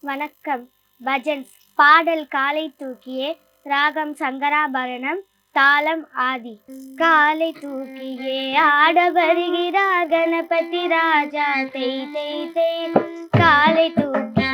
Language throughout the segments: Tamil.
வணக்கம். பஜன்ஸ் பாடல் காலை தூக்கியே ராகம் சங்கராபரணம் தாளம் ஆதி. காலை தூக்கியே ஆட வருகிறார் கணபதி ராஜா. தெய் தெய் தெய். காலை தூக்கி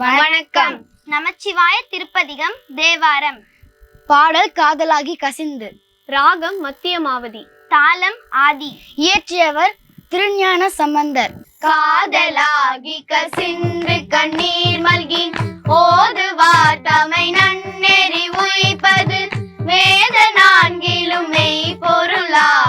வணக்கம். நமச்சிவாய திருப்பதிகம் தேவாரம். பாடல் காதலாகி கசிந்து. ராகம் மத்தியமாவதி. தாளம் ஆதி. இயற்றியவர் திருஞான சம்பந்தர். காதலாகி கசிந்து கண்ணீர் மல்கி ஓதுவா தமை நன்னெறி உயிப்பது. வேத நான்கிலும் மெய் பொருளா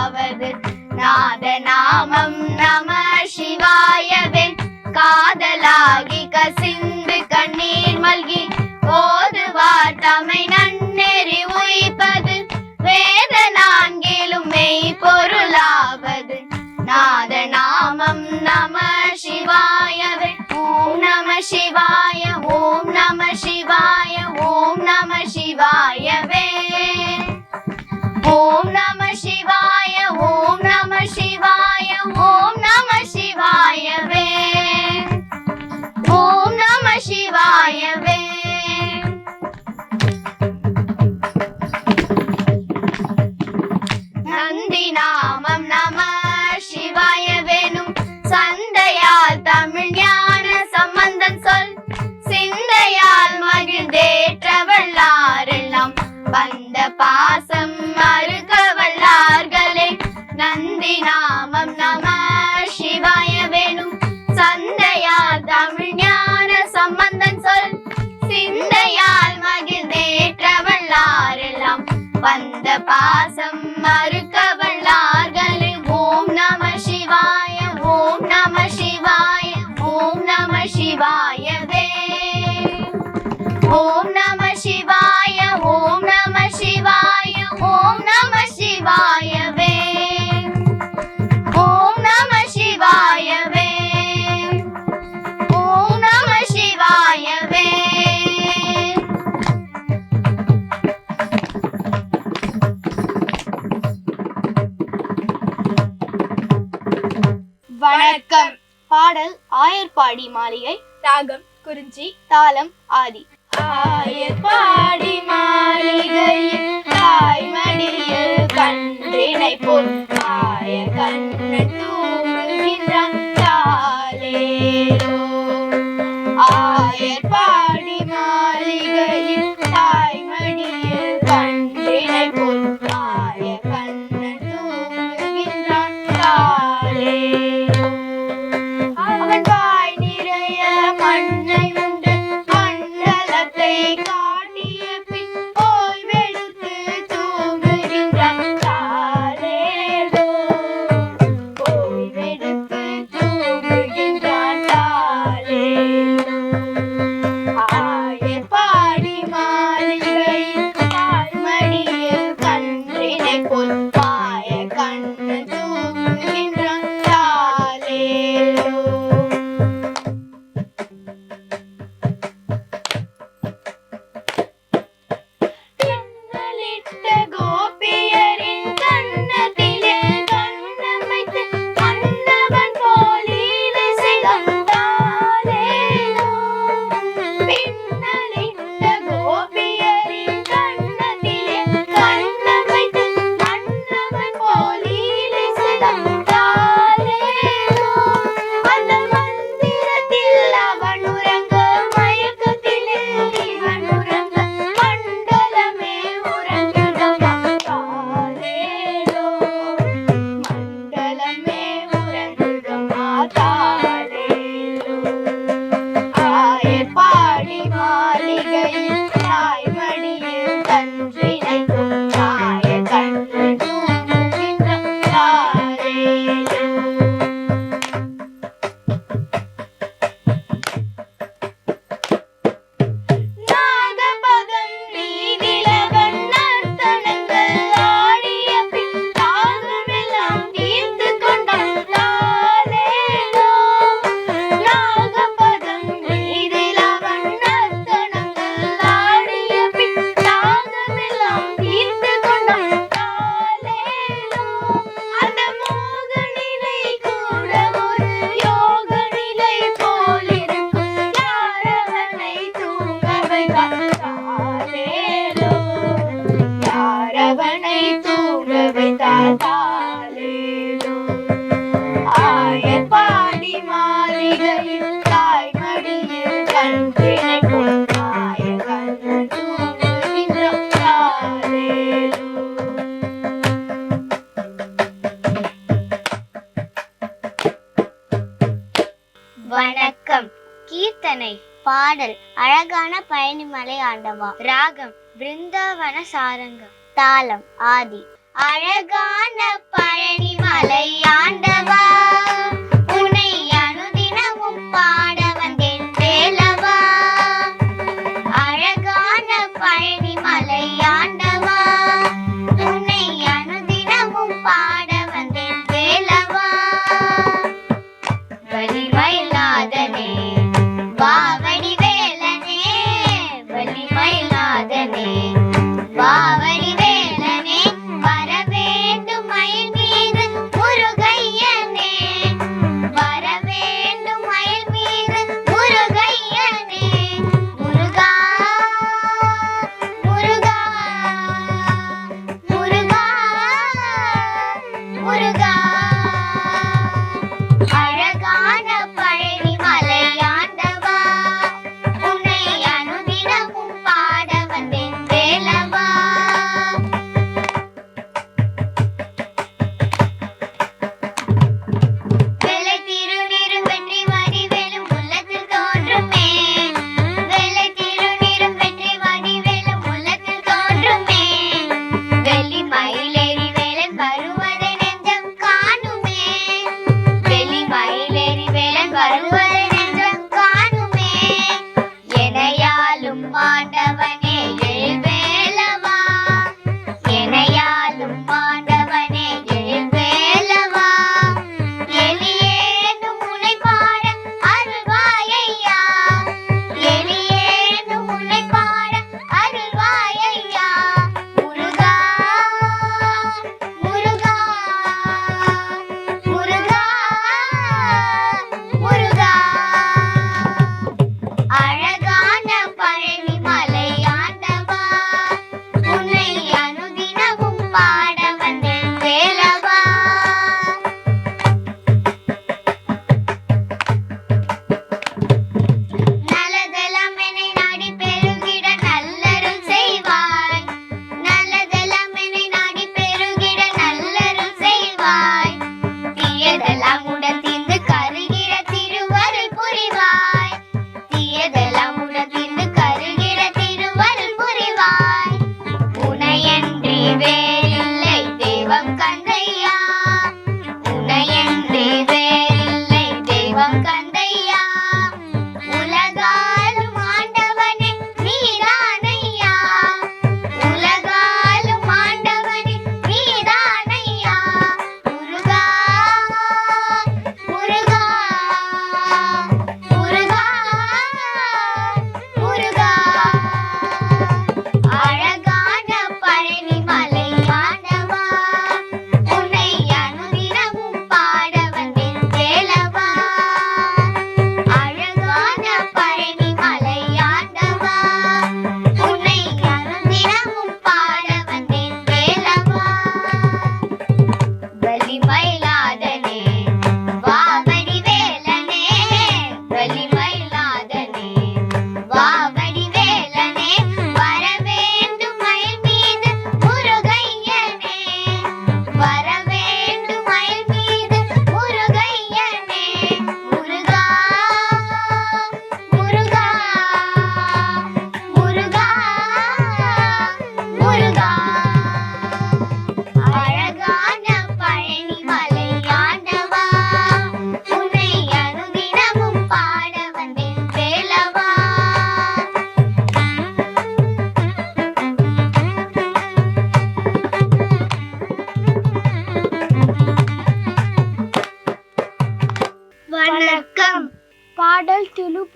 நாத நாமம் நம சிவாயவே ஓம் நம சிவாய ஓம் நம சிவாய ஓம் நம சிவாயவே ஓம் நம வணக்கம். பாடல் ஆயர்பாடி மாளிகை. ராகம் குறிஞ்சி. தாளம் ஆதி. ஆயர்பாடி மாளிகையில் தாய்மடியில் கன்றினை போல் ஆயர் கண்ணு பாடல். அழகான பழனிமலை ஆண்டவா. ராகம். பிருந்தாவன சாரங்கம். தாளம். ஆதி. அழகான பழனிமலை ஆண்டவா.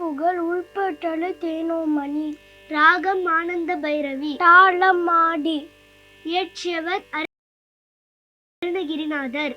புகழ் உள்பட்டலு தேனோமணி. ராகம் ஆனந்த பைரவி. தாளமாடி இயற்றியவர் அருணகிரிநாதர்.